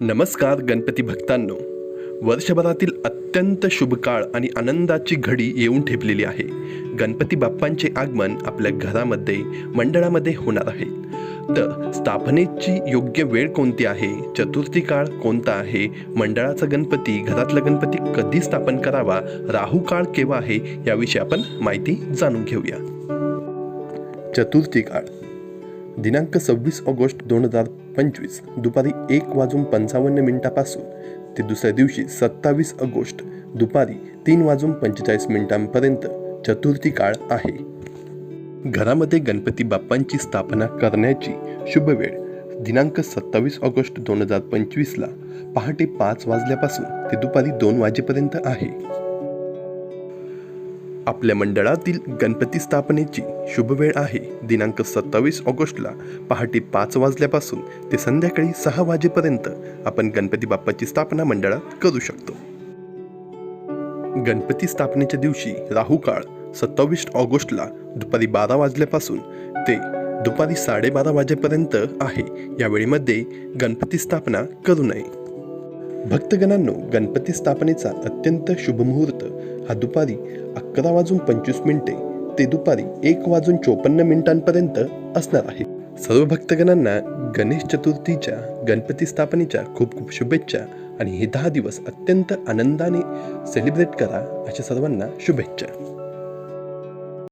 नमस्कार गणपती भक्तांनो. वर्षभरातील अत्यंत शुभ काळ आणि आनंदाची घडी येऊन ठेपलेली आहे. गणपती बाप्पांचे आगमन आपल्या घरामध्ये मंडळामध्ये होणार आहे. तर स्थापनेची योग्य वेळ कोणती आहे? चतुर्थी काळ कोणता आहे? मंडळाचा गणपती घरातला गणपती कधी स्थापन करावा? राहू काळ केव्हा आहे? याविषयी आपण माहिती जाणून घेऊया. चतुर्थी काळ. दिनांक सव्वीस ऑगस्ट दोन हजार पंचवीस दुपारी एक वाजून पंचावन्न मिनिटापासून ते दुसऱ्या दिवशी सत्तावीस ऑगस्ट दुपारी तीन वाजून पंचेचाळीस मिनिटांपर्यंत चतुर्थी काळ आहे. घरामध्ये गणपती बाप्पांची स्थापना करण्याची शुभ वेळ दिनांक सत्तावीस ऑगस्ट दोन हजार पंचवीसला पहाटे पाच वाजल्यापासून ते दुपारी दोन वाजेपर्यंत आहे. आपल्या मंडळातील गणपती स्थापनेची शुभवेळ आहे. दिनांक सत्तावीस ऑगस्टला पहाटे पाच वाजल्यापासून ते संध्याकाळी सहा वाजेपर्यंत आपण गणपती बाप्पाची स्थापना मंडळात करू शकतो. गणपती स्थापनेच्या दिवशी राहू काळ सत्तावीस ऑगस्टला दुपारी बारा वाजल्यापासून ते दुपारी साडेबारा वाजेपर्यंत आहे. या वेळेमध्ये गणपती स्थापना करू नये. भक्तगणांनो गणपती स्थापनेचा अत्यंत शुभ मुहूर्त हा दुपारी अकरा वाजून पंचवीस मिनिटे ते दुपारी एक वाजून चोपन्न मिनिटांपर्यंत असणार आहे. सर्व भक्तगणांना गणेश चतुर्थीच्या गणपती स्थापनेच्या खूप खूप शुभेच्छा आणि हे दहा दिवस अत्यंत आनंदाने सेलिब्रेट करा अशा सर्वांना शुभेच्छा.